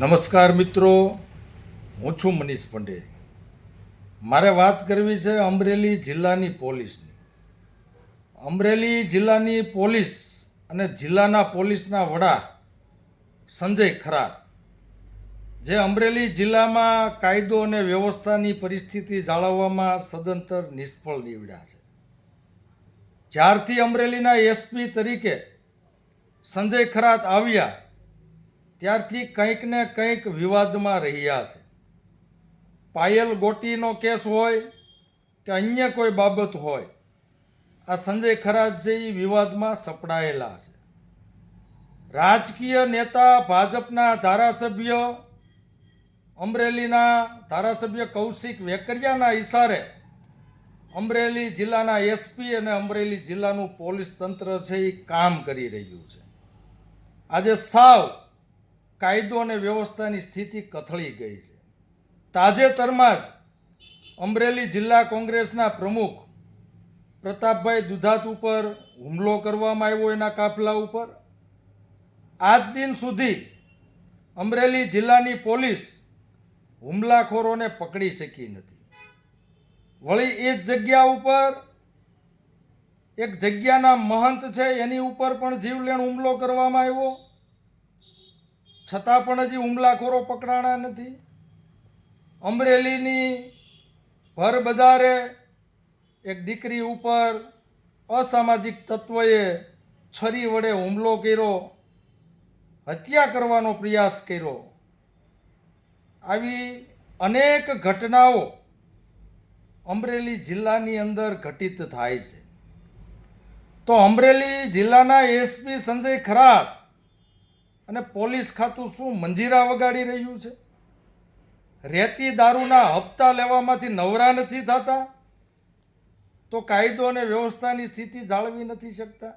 નમસ્કાર મિત્રો. હું છું મનીષ પંડે મારે વાત કરવી છે અમરેલી જિલ્લાની પોલીસની. અમરેલી જિલ્લાની પોલીસ અને જિલ્લાના પોલીસના વડા સંજય ખરાત, જે અમરેલી જિલ્લામાં કાયદો અને વ્યવસ્થાની પરિસ્થિતિ જાળવવામાં સદંતર નિષ્ફળ નીવડ્યા છે. જ્યારથી અમરેલીના એસપી તરીકે સંજય ખરાત આવ્યા ત્યારથી કંઈક ને કંઈક વિવાદમાં રહ્યા છે. પાયલ ગોટીનો કેસ હોય કે અન્ય કોઈ બાબત હોય, આ સંજય ખરાજ છે એ વિવાદમાં સપડાયેલા છે. રાજકીય નેતા ભાજપના ધારાસભ્ય, અમરેલીના ધારાસભ્ય કૌશિક વેકરિયાના ઇશારે અમરેલી જિલ્લાના એસપી અને અમરેલી જિલ્લાનું પોલીસ તંત્ર છે એ કામ કરી રહ્યું છે. આજે સાવ કાયદો અને વ્યવસ્થાની સ્થિતિ કથળી ગઈ છે. તાજેતરમાં જ અમરેલી જિલ્લા કોંગ્રેસના પ્રમુખ પ્રતાપભાઈ દુધાત ઉપર હુમલો કરવામાં આવ્યો એના કાફલા ઉપર. આજ દિન સુધી અમરેલી જિલ્લાની પોલીસ હુમલાખોરોને પકડી શકી નથી. વળી એ જ જગ્યા ઉપર, એક જગ્યાના મહંત છે એની ઉપર પણ જીવલેણ હુમલો કરવામાં આવ્યો. છતાં પણ હજી હુમલાખોરો પકડાણા નથી. અમરેલીની ભર બજારે એક દીકરી ઉપર અસામાજિક તત્વએ છરી વડે હુમલો કર્યો, હત્યા કરવાનો પ્રયાસ કર્યો. આવી અનેક ઘટનાઓ અમરેલી જિલ્લાની અંદર ઘટિત થાય છે. તો અમરેલી જિલ્લાના એસપી સંજય ખરાત અને પોલીસ ખાતું શું મંજીરા વગાડી રહ્યું છે? રેતી દારૂના હપ્તા લેવામાંથી નવરા નથી થતા? તો કાયદો અને વ્યવસ્થાની સ્થિતિ જાળવી નથી શકતા?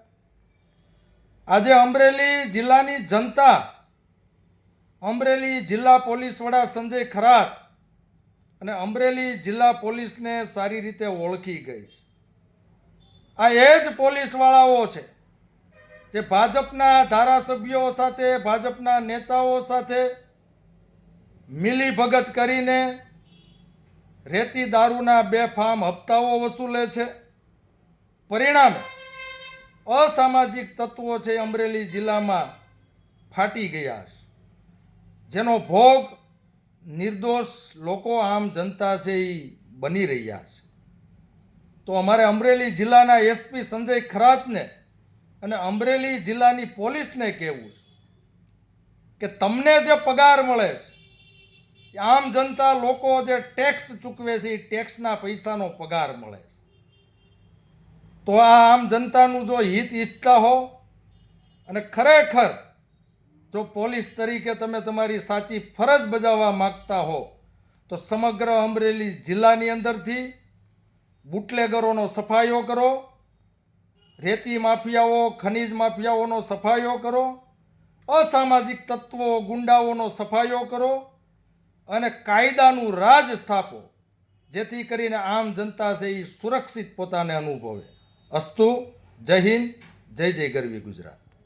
આજે અમરેલી જિલ્લાની જનતા, અમરેલી જિલ્લા પોલીસ વડા સંજય ખરાત અને અમરેલી જિલ્લા પોલીસને સારી રીતે ઓળખી ગઈ આ એ જ પોલીસવાળાઓ છે જે ભાજપના ધારાસભ્યો સાથે, ભાજપના નેતાઓ સાથે મિલી ભગત કરીને રેતી દારૂના બેફામ હપ્તાઓ વસૂલે છે. પરિણામે અસામાજિક તત્વો છે અમરેલી જિલ્લામાં ફાટી ગયા છે. જેનો ભોગ નિર્દોષ લોકો આમ જનતા છે એ બની રહ્યા છે. તો અમારે અમરેલી જિલ્લાના એસપી સંજય ખરાતને અને અમરેલી જિલ્લાની પોલીસને કહેવું છે કે તમને જે પગાર મળે છે આમ જનતા લોકો જે ટેક્સ ચૂકવે છે, એ ટેક્સના પૈસાનો પગાર મળે છે. તો આ આમ જનતાનું જો હિત ઈચ્છતા હો અને ખરેખર જો પોલીસ તરીકે તમે તમારી સાચી ફરજ બજાવવા માગતા હો, તો સમગ્ર અમરેલી જિલ્લાની અંદરથી બુટલેગરોનો સફાયો કરો રેતી માફિયાઓ, ખનીજ માફિયાઓનો સફાયો કરો, અસામાજિક તત્વો, ગુંડાઓનો સફાયો કરો અને કાયદાનું રાજ સ્થાપો, જેથી કરીને આમ જનતા છે એ સુરક્ષિત પોતાને અનુભવે. અસ્તુ, જય હિન્દ, જય જય ગરવી ગુજરાત.